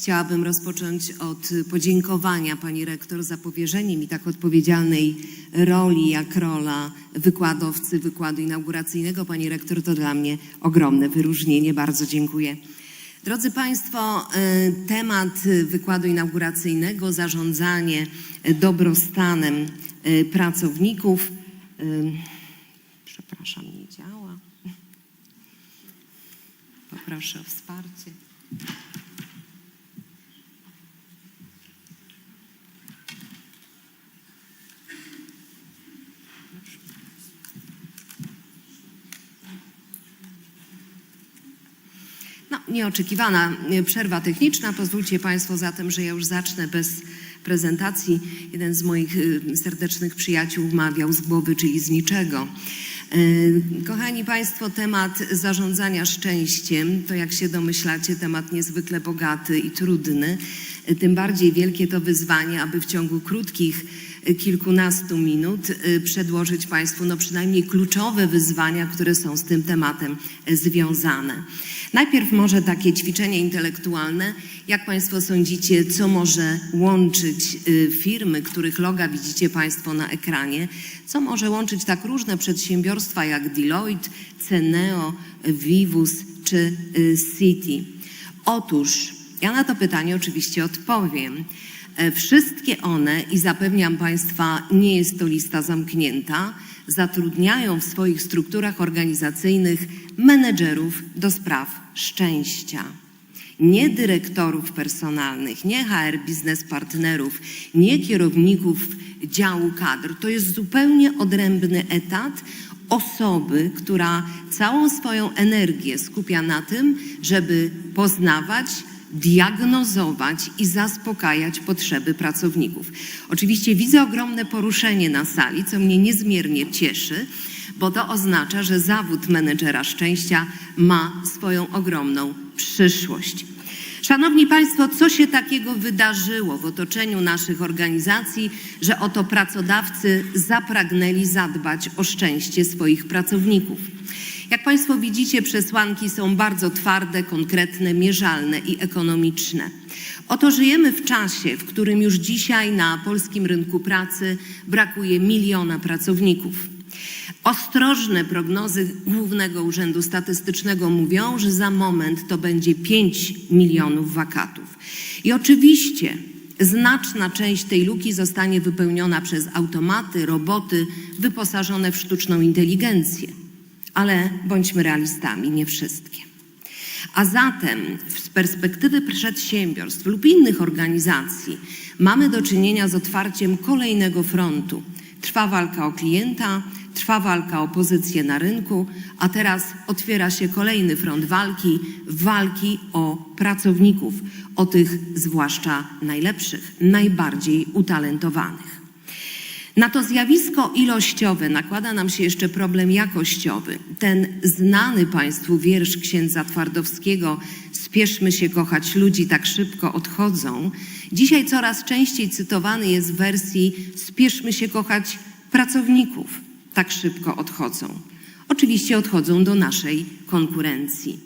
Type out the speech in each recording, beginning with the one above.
Chciałabym rozpocząć od podziękowania pani rektor za powierzenie mi tak odpowiedzialnej roli jak rola wykładowcy wykładu inauguracyjnego. Pani rektor to dla mnie ogromne wyróżnienie. Bardzo dziękuję. Drodzy Państwo, e, temat wykładu inauguracyjnego zarządzanie dobrostanem e, pracowników. E, Przepraszam, nie działa. Poproszę o wsparcie. Nieoczekiwana przerwa techniczna. Pozwólcie Państwo zatem, że ja już zacznę bez prezentacji. Jeden z moich e, serdecznych przyjaciół mawiał z głowy, czyli z niczego. E, Kochani Państwo, temat zarządzania szczęściem to, jak się domyślacie, temat niezwykle bogaty i trudny. E, Tym bardziej wielkie to wyzwanie, aby w ciągu krótkich kilkunastu minut e, przedłożyć Państwu no przynajmniej kluczowe wyzwania, które są z tym tematem e, związane. Najpierw może takie ćwiczenie intelektualne. Jak Państwo sądzicie, co może łączyć y, firmy, których loga widzicie Państwo na ekranie? Co może łączyć tak różne przedsiębiorstwa jak Deloitte, Ceneo, Vivus czy y, City? Otóż ja na to pytanie oczywiście odpowiem. E, Wszystkie one, i zapewniam Państwa, nie jest to lista zamknięta, zatrudniają w swoich strukturach organizacyjnych menedżerów do spraw szczęścia. Nie dyrektorów personalnych, nie HR biznes partnerów, nie kierowników działu kadr. To jest zupełnie odrębny etat osoby, która całą swoją energię skupia na tym, żeby poznawać, diagnozować i zaspokajać potrzeby pracowników. Oczywiście widzę ogromne poruszenie na sali, co mnie niezmiernie cieszy, bo to oznacza, że zawód menedżera szczęścia ma swoją ogromną przyszłość. Szanowni Państwo, co się takiego wydarzyło w otoczeniu naszych organizacji, że oto pracodawcy zapragnęli zadbać o szczęście swoich pracowników? Jak Państwo widzicie, przesłanki są bardzo twarde, konkretne, mierzalne i ekonomiczne. Oto żyjemy w czasie, w którym już dzisiaj na polskim rynku pracy brakuje miliona pracowników. Ostrożne prognozy Głównego Urzędu Statystycznego mówią, że za moment to będzie 5 milionów wakatów. I oczywiście znaczna część tej luki zostanie wypełniona przez automaty, roboty wyposażone w sztuczną inteligencję. Ale bądźmy realistami, nie wszystkie. A zatem z perspektywy przedsiębiorstw lub innych organizacji mamy do czynienia z otwarciem kolejnego frontu. Trwa walka o klienta, trwa walka o pozycję na rynku, a teraz otwiera się kolejny front walki walki o pracowników, o tych zwłaszcza najlepszych, najbardziej utalentowanych. Na to zjawisko ilościowe nakłada nam się jeszcze problem jakościowy. Ten znany Państwu wiersz księdza Twardowskiego Spieszmy się kochać, ludzi tak szybko odchodzą. Dzisiaj coraz częściej cytowany jest w wersji Spieszmy się kochać pracowników, tak szybko odchodzą. Oczywiście odchodzą do naszej konkurencji.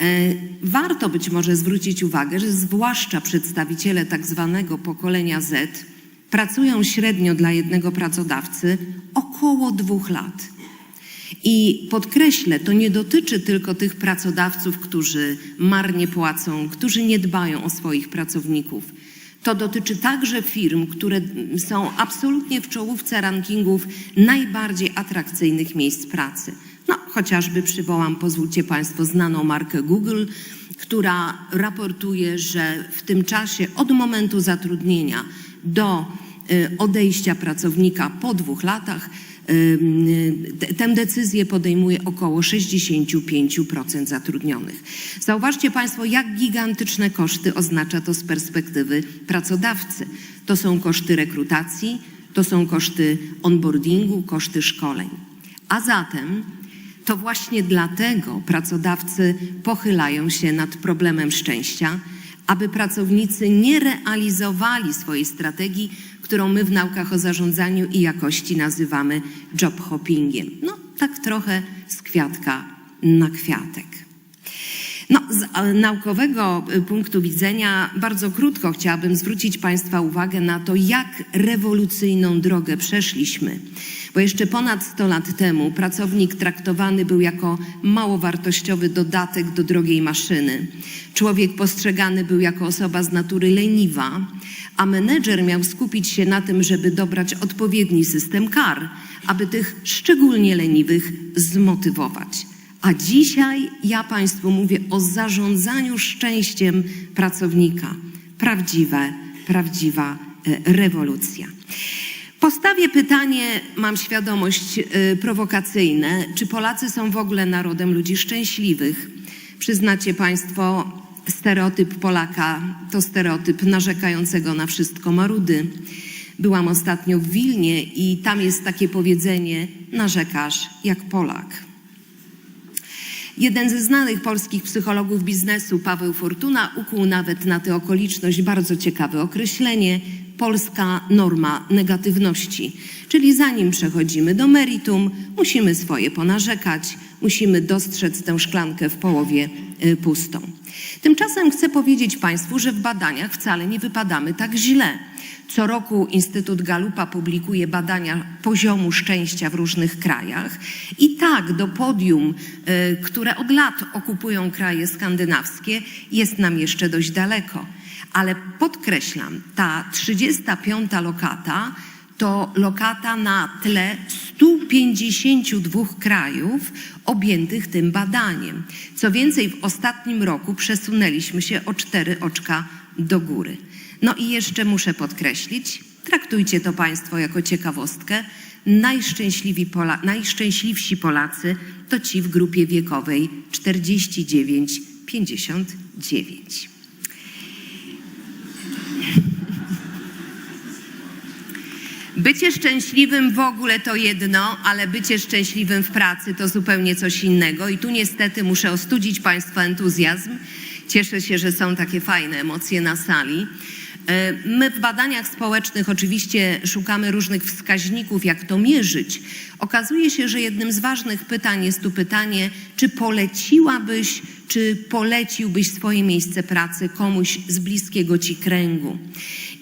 E, Warto być może zwrócić uwagę, że zwłaszcza przedstawiciele tak zwanego pokolenia Z pracują średnio dla jednego pracodawcy około dwóch lat. I podkreślę, to nie dotyczy tylko tych pracodawców, którzy marnie płacą, którzy nie dbają o swoich pracowników. To dotyczy także firm, które są absolutnie w czołówce rankingów najbardziej atrakcyjnych miejsc pracy. No, chociażby przywołam, pozwólcie Państwo, znaną markę Google, która raportutuje, że w tym czasie od momentu zatrudnienia do y, odejścia pracownika po dwóch latach y, te- tę decyzję podejmuje około 65% zatrudnionych. Zauważcie Państwo, jak gigantyczne koszty oznacza to z perspektywy pracodawcy. To są koszty rekrutacji, to są koszty onboardingu, koszty szkoleń. A zatem to właśnie dlatego pracodawcy pochylają się nad problemem szczęścia, aby pracownicy nie realizowali swojej strategii, którą my w naukach o zarządzaniu i jakości nazywamy job hoppingiem. No, tak trochę z kwiatka na kwiatek. No, z e, naukowego e, punktu widzenia bardzo krótko chciałabym zwrócić Państwa uwagę na to, jak rewolucyjną drogę przeszliśmy. Bo jeszcze ponad 100 lat temu pracownik traktowany był jako mało wartościowy dodatek do drogiej maszyny. Człowiek postrzegany był jako osoba z natury leniwa, a menedżer miał skupić się na tym, żeby dobrać odpowiedni system kar, aby tych szczególnie leniwych zmotywować. A dzisiaj ja Państwu mówię o zarządzaniu szczęściem pracownika. Prawdziwe, prawdziwa e, rewolucja. Postawię pytanie, mam świadomość e, prowokacyjne, czy Polacy są w ogóle narodem ludzi szczęśliwych? Przyznacie Państwo, stereotyp Polaka to stereotyp narzekającego na wszystko marudy. Byłam ostatnio w Wilnie i tam jest takie powiedzenie: narzekasz jak Polak. Jeden ze znanych polskich psychologów biznesu, Paweł Fortuna, ukuł nawet na tę okoliczność bardzo ciekawe określenie polska norma negatywności. Czyli zanim przechodzimy do meritum, musimy swoje ponarzekać, musimy dostrzec tę szklankę w połowie y, pustą. Tymczasem chcę powiedzieć Państwu, że w badaniach wcale nie wypadamy tak źle. Co roku Instytut Galupa publikuje badania poziomu szczęścia w różnych krajach. I tak do podium, y, które od lat okupują kraje skandynawskie, jest nam jeszcze dość daleko. Ale podkreślam, ta 35. lokata to lokata na tle 152 krajów objętych tym badaniem. Co więcej, w ostatnim roku przesunęliśmy się o cztery oczka do góry. No i jeszcze muszę podkreślić, traktujcie to Państwo jako ciekawostkę, najszczęśliwi Pola, najszczęśliwsi Polacy to ci w grupie wiekowej 49-59. Bycie szczęśliwym w ogóle to jedno, ale bycie szczęśliwym w pracy to zupełnie coś innego. I tu niestety muszę ostudzić Państwa entuzjazm. Cieszę się, że są takie fajne emocje na sali. E, My w badaniach społecznych oczywiście szukamy różnych wskaźników, jak to mierzyć. Okazuje się, że jednym z ważnych pytań jest tu pytanie, czy poleciłabyś, czy poleciłbyś swoje miejsce pracy komuś z bliskiego ci kręgu.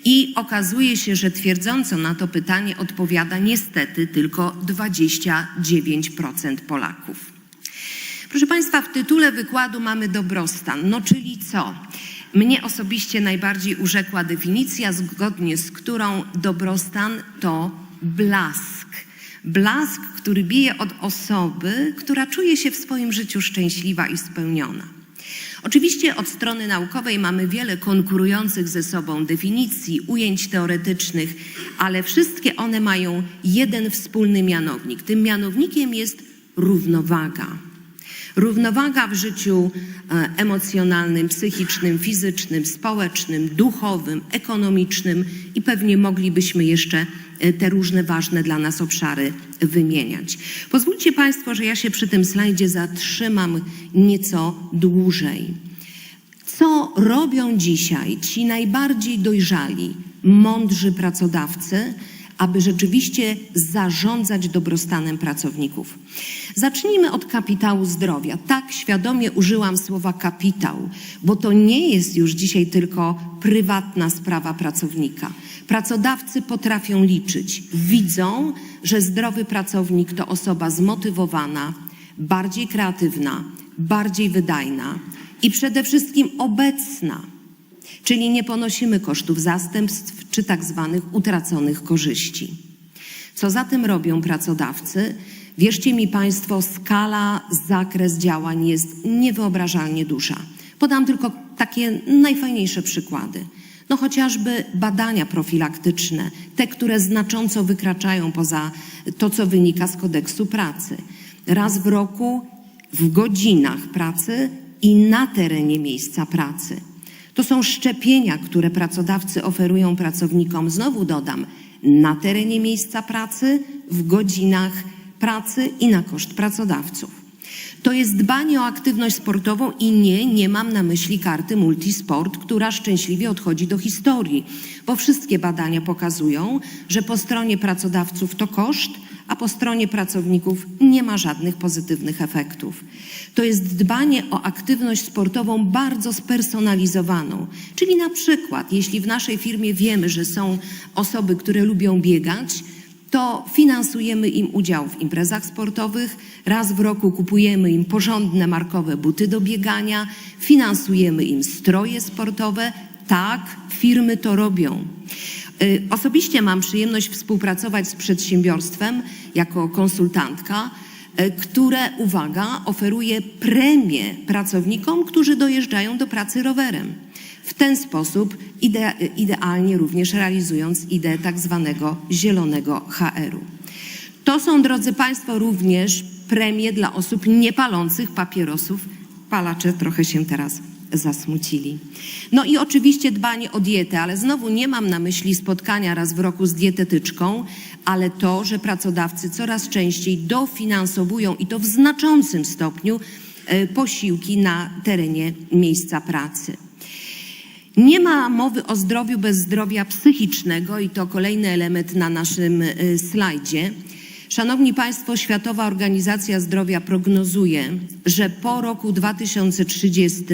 I okazuje się, że twierdząco na to pytanie odpowiada niestety tylko 29% Polaków. Proszę Państwa, w tytule wykładu mamy dobrostan. No czyli co? Mnie osobiście najbardziej urzekła definicja, zgodnie z którą dobrostan to blask. Blask, który bije od osoby, która czuje się w swoim życiu szczęśliwa i spełniona. Oczywiście od strony naukowej mamy wiele konkurujących ze sobą definicji, ujęć teoretycznych, ale wszystkie one mają jeden wspólny mianownik. Tym mianownikiem jest równowaga. Równowaga w życiu e, emocjonalnym, psychicznym, fizycznym, społecznym, duchowym, ekonomicznym i pewnie moglibyśmy jeszcze e, te różne ważne dla nas obszary wymieniać. Pozwólcie Państwo, że ja się przy tym slajdzie zatrzymam nieco dłużej. Co robią dzisiaj ci najbardziej dojrzali, mądrzy pracodawcy, aby rzeczywiście zarządzać dobrostanem pracowników. Zacznijmy od kapitału zdrowia. Tak świadomie użyłam słowa kapitał, bo to nie jest już dzisiaj tylko prywatna sprawa pracownika. Pracodawcy potrafią liczyć, widzą, że zdrowy pracownik to osoba zmotywowana, bardziej kreatywna, bardziej wydajna i przede wszystkim obecna czyli nie ponosimy kosztów zastępstw czy tak zwanych utraconych korzyści. Co za tym robią pracodawcy? Wierzcie mi Państwo, skala, zakres działań jest niewyobrażalnie duża. Podam tylko takie najfajniejsze przykłady. No chociażby badania profilaktyczne, te, które znacząco wykraczają poza to, co wynika z kodeksu pracy. Raz w roku, w godzinach pracy i na terenie miejsca pracy. To są szczepienia, które pracodawcy oferują pracownikom, znowu dodam, na terenie miejsca pracy, w godzinach pracy i na koszt pracodawców. To jest dbanie o aktywność sportową i nie, nie mam na myśli karty multisport, która szczęśliwie odchodzi do historii, bo wszystkie badania pokazują, że po stronie pracodawców to koszt, a po stronie pracowników nie ma żadnych pozytywnych efektów. To jest dbanie o aktywność sportową bardzo spersonalizowaną. Czyli na przykład, jeśli w naszej firmie wiemy, że są osoby, które lubią biegać, to finansujemy im udział w imprezach sportowych, raz w roku kupujemy im porządne markowe buty do biegania, finansujemy im stroje sportowe. Tak, firmy to robią. Y, Osobiście mam przyjemność współpracować z przedsiębiorstwem jako konsultantka, y, które, uwaga, oferuje premię pracownikom, którzy dojeżdżają do pracy rowerem. W ten sposób ide, idealnie również realizując ideę tak zwanego zielonego HR-u. To są, drodzy Państwo, również premie dla osób niepalących papierosów. Palacze trochę się teraz zasmucili. No i oczywiście dbanie o dietę, ale znowu nie mam na myśli spotkania raz w roku z dietetyczką, ale to, że pracodawcy coraz częściej dofinansowują i to w znaczącym stopniu e, posiłki na terenie miejsca pracy. Nie ma mowy o zdrowiu bez zdrowia psychicznego i to kolejny element na naszym y, slajdzie. Szanowni Państwo, Światowa Organizacja Zdrowia prognozuje, że po roku 2030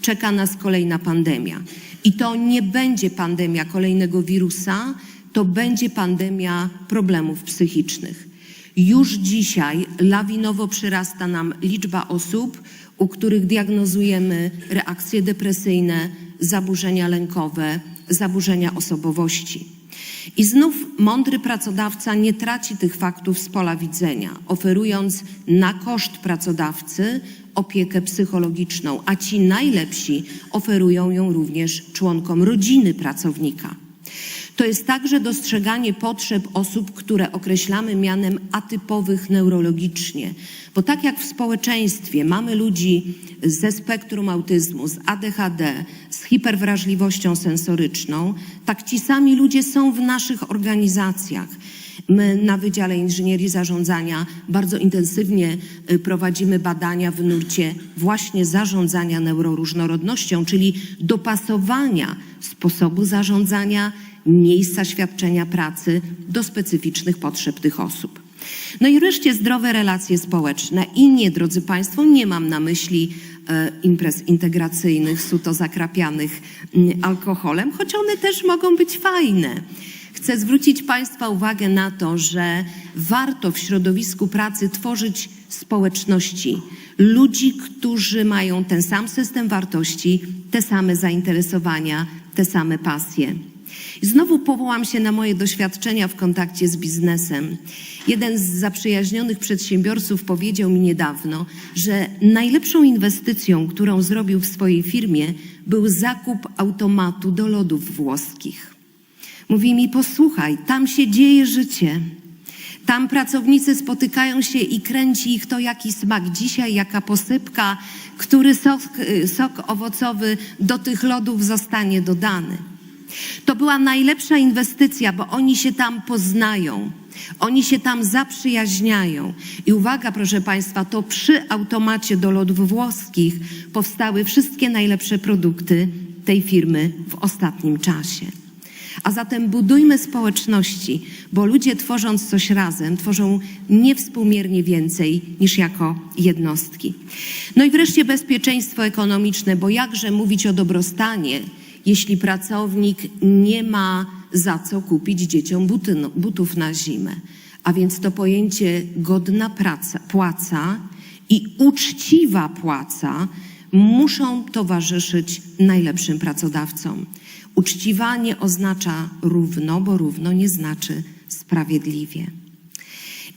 czeka nas kolejna pandemia. I to nie będzie pandemia kolejnego wirusa, to będzie pandemia problemów psychicznych. Już dzisiaj lawinowo przyrasta nam liczba osób, u których diagnozujemy reakcje depresyjne, zaburzenia lękowe, zaburzenia osobowości. I znów mądry pracodawca nie traci tych faktów z pola widzenia, oferując na koszt pracodawcy opiekę psychologiczną, a ci najlepsi oferują ją również członkom rodziny pracownika. To jest także dostrzeganie potrzeb osób, które określamy mianem atypowych neurologicznie. Bo tak jak w społeczeństwie mamy ludzi ze spektrum autyzmu, z ADHD, z hiperwrażliwością sensoryczną, tak ci sami ludzie są w naszych organizacjach. My na Wydziale Inżynierii Zarządzania bardzo intensywnie y, prowadzimy badania w nurcie właśnie zarządzania neuroróżnorodnością, czyli dopasowania sposobu zarządzania, miejsca świadczenia pracy do specyficznych potrzeb tych osób. No i wreszcie zdrowe relacje społeczne. I nie, drodzy Państwo, nie mam na myśli e, imprez integracyjnych, suto zakrapianych mm, alkoholem, choć one też mogą być fajne. Chcę zwrócić Państwa uwagę na to, że warto w środowisku pracy tworzyć społeczności, ludzi, którzy mają ten sam system wartości, te same zainteresowania, te same pasje. I znowu powołam się na moje doświadczenia w kontakcie z biznesem. Jeden z zaprzyjaźnionych przedsiębiorców powiedział mi niedawno, że najlepszą inwestycją, którą zrobił w swojej firmie, był zakup automatu do lodów włoskich. Mówi mi: Posłuchaj, tam się dzieje życie. Tam pracownicy spotykają się i kręci ich to, jaki smak dzisiaj, jaka posypka, który sok, sok owocowy do tych lodów zostanie dodany. To była najlepsza inwestycja, bo oni się tam poznają, oni się tam zaprzyjaźniają. I uwaga, proszę Państwa, to przy automacie do lodów włoskich powstały wszystkie najlepsze produkty tej firmy w ostatnim czasie. A zatem budujmy społeczności, bo ludzie tworząc coś razem, tworzą niewspółmiernie więcej niż jako jednostki. No i wreszcie bezpieczeństwo ekonomiczne, bo jakże mówić o dobrostanie, jeśli pracownik nie ma za co kupić dzieciom buty, butów na zimę. A więc to pojęcie godna praca, płaca i uczciwa płaca muszą towarzyszyć najlepszym pracodawcom. Uczciwa nie oznacza równo, bo równo nie znaczy sprawiedliwie.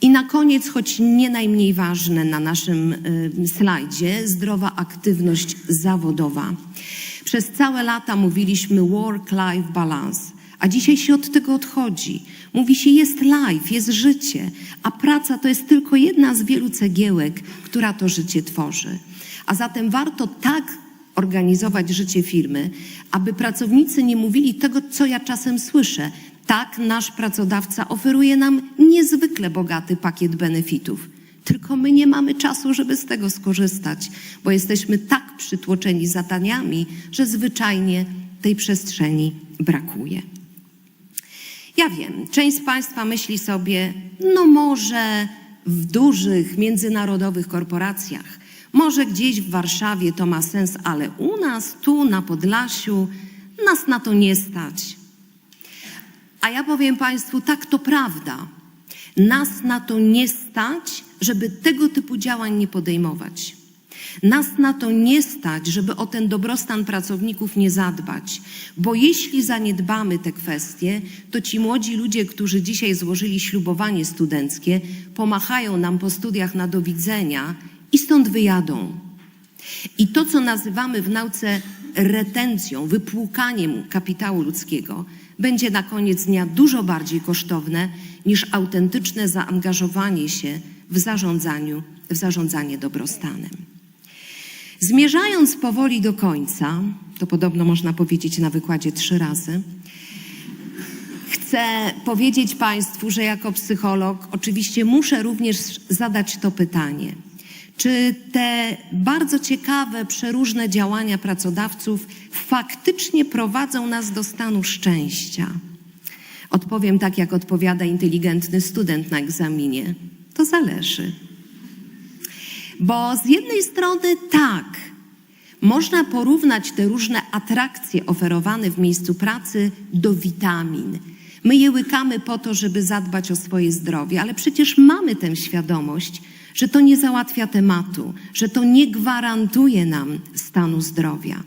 I na koniec, choć nie najmniej ważne na naszym y, slajdzie, zdrowa aktywność zawodowa. Przez całe lata mówiliśmy work-life balance, a dzisiaj się od tego odchodzi. Mówi się jest life, jest życie, a praca to jest tylko jedna z wielu cegiełek, która to życie tworzy. A zatem warto tak organizować życie firmy, aby pracownicy nie mówili tego, co ja czasem słyszę. Tak, nasz pracodawca oferuje nam niezwykle bogaty pakiet benefitów. Tylko my nie mamy czasu, żeby z tego skorzystać, bo jesteśmy tak przytłoczeni zadaniami, że zwyczajnie tej przestrzeni brakuje. Ja wiem, część z Państwa myśli sobie, no może w dużych międzynarodowych korporacjach, może gdzieś w Warszawie to ma sens, ale u nas, tu na Podlasiu, nas na to nie stać. A ja powiem Państwu, tak to prawda. Nas na to nie stać, żeby tego typu działań nie podejmować. Nas na to nie stać, żeby o ten dobrostan pracowników nie zadbać, bo jeśli zaniedbamy te kwestie, to ci młodzi ludzie, którzy dzisiaj złożyli ślubowanie studenckie, pomachają nam po studiach na do widzenia i stąd wyjadą. I to, co nazywamy w nauce retencją, wypłukaniem kapitału ludzkiego, będzie na koniec dnia dużo bardziej kosztowne niż autentyczne zaangażowanie się w zarządzaniu, w zarządzanie dobrostanem. Zmierzając powoli do końca, to podobno można powiedzieć na wykładzie trzy razy, chcę powiedzieć Państwu, że jako psycholog oczywiście muszę również zadać to pytanie. Czy te bardzo ciekawe, przeróżne działania pracodawców faktycznie prowadzą nas do stanu szczęścia? Odpowiem tak, jak odpowiada inteligentny student na egzaminie. To zależy. Bo z jednej strony tak, można porównać te różne atrakcje oferowane w miejscu pracy do witamin. My je łykamy po to, żeby zadbać o swoje zdrowie, ale przecież mamy tę świadomość, że to nie załatwia tematu, że to nie gwarantuje nam stanu zdrowia.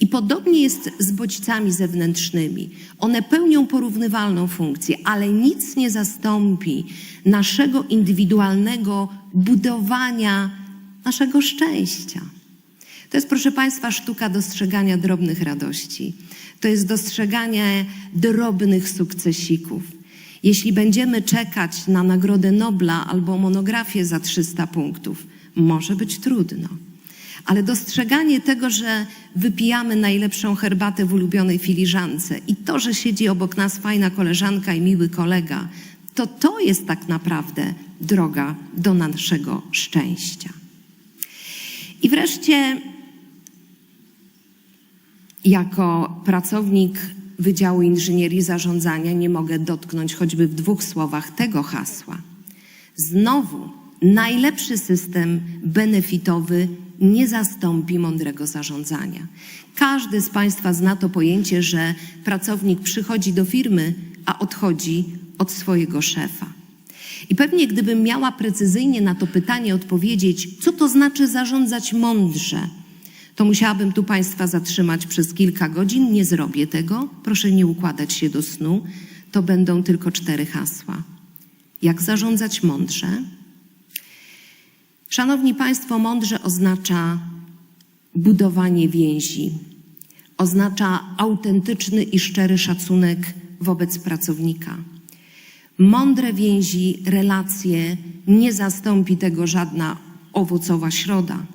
I podobnie jest z bodźcami zewnętrznymi. One pełnią porównywalną funkcję, ale nic nie zastąpi naszego indywidualnego budowania naszego szczęścia. To jest, proszę Państwa, sztuka dostrzegania drobnych radości. To jest dostrzeganie drobnych sukcesików. Jeśli będziemy czekać na Nagrodę Nobla albo monografię za 300 punktów, może być trudno. Ale dostrzeganie tego, że wypijamy najlepszą herbatę w ulubionej filiżance i to, że siedzi obok nas fajna koleżanka i miły kolega, to to jest tak naprawdę droga do naszego szczęścia. I wreszcie, jako pracownik Wydziału Inżynierii Zarządzania, nie mogę dotknąć choćby w dwóch słowach tego hasła. Znowu, najlepszy system benefitowy nie zastąpi mądrego zarządzania. Każdy z Państwa zna to pojęcie, że pracownik przychodzi do firmy, a odchodzi od swojego szefa. I pewnie gdybym miała precyzyjnie na to pytanie odpowiedzieć, co to znaczy zarządzać mądrze, to musiałabym tu Państwa zatrzymać przez kilka godzin. Nie zrobię tego. Proszę nie układać się do snu. To będą tylko cztery hasła. Jak zarządzać mądrze? Szanowni Państwo, mądrze oznacza budowanie więzi, oznacza autentyczny i szczery szacunek wobec pracownika. Mądre więzi, relacje, nie zastąpi tego żadna owocowa środa.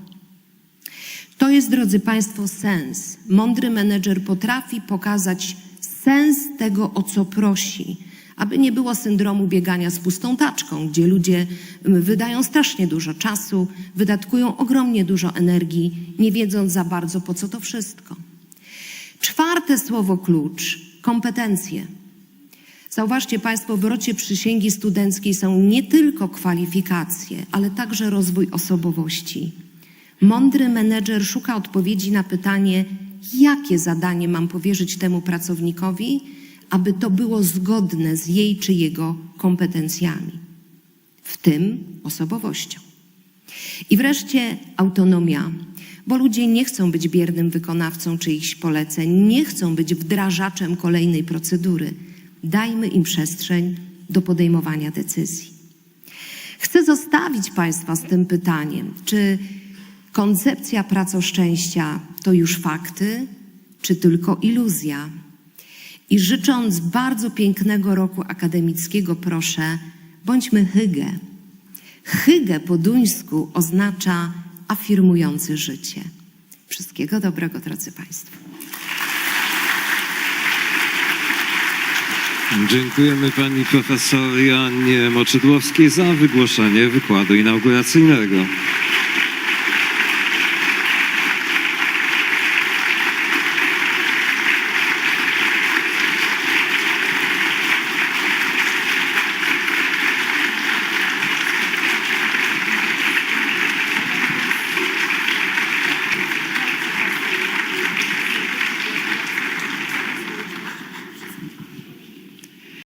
To jest, drodzy Państwo, sens. Mądry menedżer potrafi pokazać sens tego, o co prosi, aby nie było syndromu biegania z pustą taczką, gdzie ludzie mm, wydają strasznie dużo czasu, wydatkują ogromnie dużo energii, nie wiedząc za bardzo, po co to wszystko. Czwarte słowo klucz kompetencje. Zauważcie Państwo, w rocie przysięgi studenckiej są nie tylko kwalifikacje, ale także rozwój osobowości. Mądry menedżer szuka odpowiedzi na pytanie, jakie zadanie mam powierzyć temu pracownikowi, aby to było zgodne z jej czy jego kompetencjami, w tym osobowością. I wreszcie autonomia, bo ludzie nie chcą być biernym wykonawcą czyichś poleceń, nie chcą być wdrażaczem kolejnej procedury. Dajmy im przestrzeń do podejmowania decyzji. Chcę zostawić Państwa z tym pytaniem, czy koncepcja pracoszczęścia to już fakty, czy tylko iluzja? I życząc bardzo pięknego roku akademickiego, proszę, bądźmy hygge. Hygge po duńsku oznacza afirmujący życie. Wszystkiego dobrego, drodzy Państwo. Dziękujemy pani profesor Joannie Moczydłowskiej za wygłoszenie wykładu inauguracyjnego.